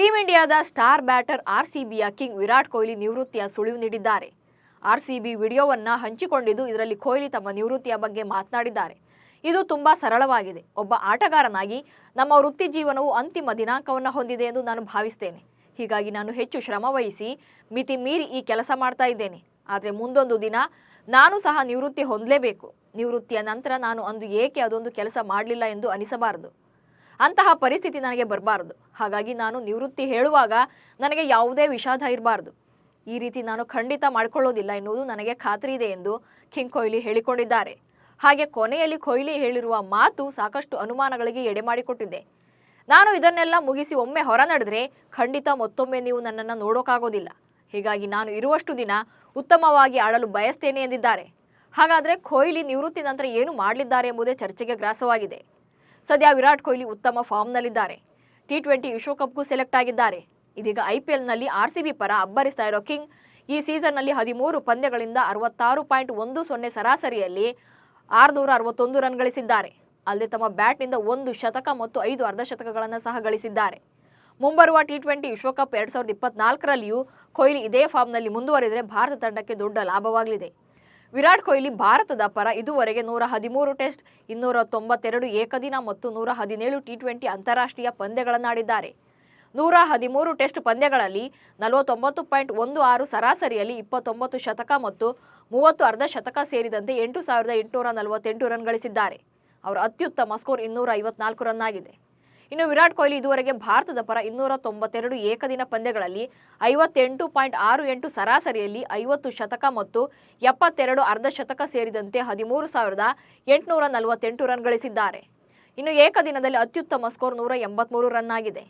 Team ಇಂಡಿಯಾದ star batter ಆರ್ಸಿಬಿಯ king Virat Kohli ನಿವೃತ್ತಿಯ ಸುಳಿವು ನೀಡಿದ್ದಾರೆ. ಆರ್ಸಿಬಿ ವಿಡಿಯೋವನ್ನ ಹಂಚಿಕೊಂಡಿದ್ದು ಇದರಲ್ಲಿ ಕೊಹ್ಲಿ ತಮ್ಮ ನಿವೃತ್ತಿಯ ಬಗ್ಗೆ ಮಾತನಾಡಿದ್ದಾರೆ. ಇದು ತುಂಬಾ ಸರಳವಾಗಿದೆ. ಒಬ್ಬ ಆಟಗಾರನಾಗಿ ನಮ್ಮ ವೃತ್ತಿ ಜೀವನವು ಅಂತಿಮ ದಿನಾಂಕವನ್ನು ಹೊಂದಿದೆ ಎಂದು ನಾನು ಭಾವಿಸ್ತೇನೆ. ಹೀಗಾಗಿ ನಾನು ಹೆಚ್ಚು ಶ್ರಮ ವಹಿಸಿ ಮಿತಿ ಮೀರಿ ಈ ಕೆಲಸ ಮಾಡ್ತಾ ಇದ್ದೇನೆ. ಆದರೆ ಮುಂದೊಂದು ದಿನ ನಾನು ಸಹ ನಿವೃತ್ತಿ ಹೊಂದಲೇಬೇಕು. ನಿವೃತ್ತಿಯ ನಂತರ ನಾನು ಅಂದು ಏಕೆ ಅದೊಂದು ಕೆಲಸ ಮಾಡಲಿಲ್ಲ ಎಂದು ಅನಿಸಬಾರದು. ಅಂತಹ ಪರಿಸ್ಥಿತಿ ನನಗೆ ಬರಬಾರದು. ಹಾಗಾಗಿ ನಾನು ನಿವೃತ್ತಿ ಹೇಳುವಾಗ ನನಗೆ ಯಾವುದೇ ವಿಷಾದ ಇರಬಾರ್ದು. ಈ ರೀತಿ ನಾನು ಖಂಡಿತ ಮಾಡಿಕೊಳ್ಳೋದಿಲ್ಲ ಎನ್ನುವುದು ನನಗೆ ಖಾತ್ರಿ ಇದೆ ಎಂದು ಕಿಂಗ್ ಕೊಹ್ಲಿ ಹೇಳಿಕೊಂಡಿದ್ದಾರೆ. ಹಾಗೆ ಕೊನೆಯಲ್ಲಿ ಕೊಹ್ಲಿ ಹೇಳಿರುವ ಮಾತು ಸಾಕಷ್ಟು ಅನುಮಾನಗಳಿಗೆ ಎಡೆ ಮಾಡಿಕೊಟ್ಟಿದೆ. ನಾನು ಇದನ್ನೆಲ್ಲ ಮುಗಿಸಿ ಒಮ್ಮೆ ಹೊರ ನಡೆದ್ರೆ ಖಂಡಿತ ಮತ್ತೊಮ್ಮೆ ನೀವು ನನ್ನನ್ನು ನೋಡೋಕ್ಕಾಗೋದಿಲ್ಲ ಹೀಗಾಗಿ ನಾನು ಇರುವಷ್ಟು ದಿನ ಉತ್ತಮವಾಗಿ ಆಡಲು ಬಯಸ್ತೇನೆ ಎಂದಿದ್ದಾರೆ. ಹಾಗಾದರೆ ಕೊಹ್ಲಿ ನಿವೃತ್ತಿ ನಂತರ ಏನು ಮಾಡಲಿದ್ದಾರೆ ಎಂಬುದೇ ಚರ್ಚೆಗೆ ಗ್ರಾಸವಾಗಿದೆ. ಸದ್ಯ ವಿರಾಟ್ ಕೊಹ್ಲಿ ಉತ್ತಮ ಫಾರ್ಮ್ನಲ್ಲಿದ್ದಾರೆ. ಟಿ ಟ್ವೆಂಟಿ ವಿಶ್ವಕಪ್ಗೂ ಸೆಲೆಕ್ಟ್ ಆಗಿದ್ದಾರೆ. ಇದೀಗ ಐಪಿಎಲ್ನಲ್ಲಿ ಬಿ ಪರ ಅಬ್ಬರಿಸ್ತಾ ಇರೋ ಕಿಂಗ್ ಈ ಸೀಸನ್ನಲ್ಲಿ ಹದಿಮೂರು ಪಂದ್ಯಗಳಿಂದ ಅರವತ್ತಾರು ಪಾಯಿಂಟ್ ಒಂದು ಸೊನ್ನೆ ಸರಾಸರಿಯಲ್ಲಿ ಆರುನೂರ ಅರವತ್ತೊಂದು ರನ್ ಗಳಿಸಿದ್ದಾರೆ. ಅಲ್ಲದೆ ತಮ್ಮ ಬ್ಯಾಟ್ನಿಂದ ಒಂದು ಶತಕ ಮತ್ತು ಐದು ಅರ್ಧಶತಕಗಳನ್ನು ಸಹ ಗಳಿಸಿದ್ದಾರೆ. ಮುಂಬರುವ ಟಿ ಟ್ವೆಂಟಿ ವಿಶ್ವಕಪ್ ಎರಡ್ ಸಾವಿರದ ಇಪ್ಪತ್ನಾಲ್ಕರಲ್ಲಿಯೂ ಕೊಹ್ಲಿ ಇದೇ ಫಾರ್ಮ್ನಲ್ಲಿ ಮುಂದುವರಿದರೆ ಭಾರತ ತಂಡಕ್ಕೆ ದೊಡ್ಡ ಲಾಭವಾಗಲಿದೆ. ವಿರಾಟ್ ಕೊಹ್ಲಿ ಭಾರತದ ಪರ ಇದುವರೆಗೆ ನೂರ ಹದಿಮೂರು ಟೆಸ್ಟ್, ಇನ್ನೂರ ತೊಂಬತ್ತೆರಡು ಏಕದಿನ ಮತ್ತು ನೂರ ಹದಿನೇಳು ಟಿ ಟ್ವೆಂಟಿ ಅಂತಾರಾಷ್ಟ್ರೀಯ ಪಂದ್ಯಗಳನ್ನಾಡಿದ್ದಾರೆ. ನೂರ ಹದಿಮೂರು ಟೆಸ್ಟ್ ಪಂದ್ಯಗಳಲ್ಲಿ ನಲವತ್ತೊಂಬತ್ತು ಪಾಯಿಂಟ್ ಒಂದು ಆರು ಸರಾಸರಿಯಲ್ಲಿ ಇಪ್ಪತ್ತೊಂಬತ್ತು ಶತಕ ಮತ್ತು ಮೂವತ್ತು ಅರ್ಧ ಶತಕ ಸೇರಿದಂತೆ ಎಂಟು ಸಾವಿರದ ಎಂಟುನೂರ ನಲವತ್ತೆಂಟು ರನ್ ಗಳಿಸಿದ್ದಾರೆ. ಅವರ ಅತ್ಯುತ್ತಮ ಸ್ಕೋರ್ ಇನ್ನೂರ ಐವತ್ನಾಲ್ಕು ರನ್ ಆಗಿದೆ. ಇನ್ನು ವಿರಾಟ್ ಕೊಹ್ಲಿ ಇದುವರೆಗೆ ಭಾರತದ ಪರ ಇನ್ನೂರ ತೊಂಬತ್ತೆರಡು ಏಕದಿನ ಪಂದ್ಯಗಳಲ್ಲಿ ಐವತ್ತೆಂಟು ಪಾಯಿಂಟ್ ಆರು ಎಂಟು ಸರಾಸರಿಯಲ್ಲಿ ಐವತ್ತು ಶತಕ ಮತ್ತು ಎಪ್ಪತ್ತೆರಡು ಅರ್ಧ ಶತಕ ಸೇರಿದಂತೆ ಹದಿಮೂರು ಸಾವಿರದ ಎಂಟುನೂರ ನಲವತ್ತೆಂಟು ರನ್ ಗಳಿಸಿದ್ದಾರೆ. ಇನ್ನು ಏಕದಿನದಲ್ಲಿ ಅತ್ಯುತ್ತಮ ಸ್ಕೋರ್ ನೂರ ಎಂಬತ್ಮೂರು ರನ್ ಆಗಿದೆ.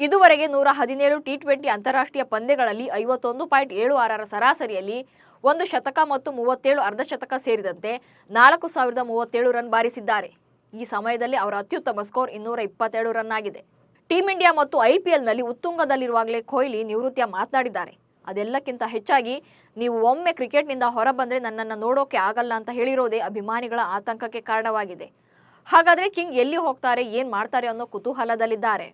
ಇದುವರೆಗೆ ನೂರ ಹದಿನೇಳು ಟಿ ಟ್ವೆಂಟಿ ಅಂತಾರಾಷ್ಟ್ರೀಯ ಪಂದ್ಯಗಳಲ್ಲಿ ಐವತ್ತೊಂದು ಪಾಯಿಂಟ್ ಏಳು ಆರರ ಸರಾಸರಿಯಲ್ಲಿ ಒಂದು ಶತಕ ಮತ್ತು ಮೂವತ್ತೇಳು ಅರ್ಧಶತಕ ಸೇರಿದಂತೆ ನಾಲ್ಕು ಸಾವಿರದ ಮೂವತ್ತೇಳು ರನ್ ಬಾರಿಸಿದ್ದಾರೆ. ಈ ಸಮಯದಲ್ಲಿ ಅವರ ಅತ್ಯುತ್ತಮ ಸ್ಕೋರ್ ಇನ್ನೂರ ಇಪ್ಪತ್ತೆರಡು ರನ್ ಆಗಿದೆ ಟೀಂ ಇಂಡಿಯಾ ಮತ್ತು ಐಪಿಎಲ್ನಲ್ಲಿ ಉತ್ತುಂಗದಲ್ಲಿರುವಾಗಲೇ ಕೊಹ್ಲಿ ನಿವೃತ್ತಿಯ ಮಾತನಾಡಿದ್ದಾರೆ. ಅದೆಲ್ಲಕ್ಕಿಂತ ಹೆಚ್ಚಾಗಿ ನೀವು ಒಮ್ಮೆ ಕ್ರಿಕೆಟ್ನಿಂದ ಹೊರಬಂದ್ರೆ ನನ್ನನ್ನು ನೋಡೋಕೆ ಆಗಲ್ಲ ಅಂತ ಹೇಳಿರೋದೇ ಅಭಿಮಾನಿಗಳ ಆತಂಕಕ್ಕೆ ಕಾರಣವಾಗಿದೆ. ಹಾಗಾದ್ರೆ ಕಿಂಗ್ ಎಲ್ಲಿ ಹೋಗ್ತಾರೆ, ಏನು ಮಾಡ್ತಾರೆ ಅನ್ನೋ ಕುತೂಹಲದಲ್ಲಿದ್ದಾರೆ.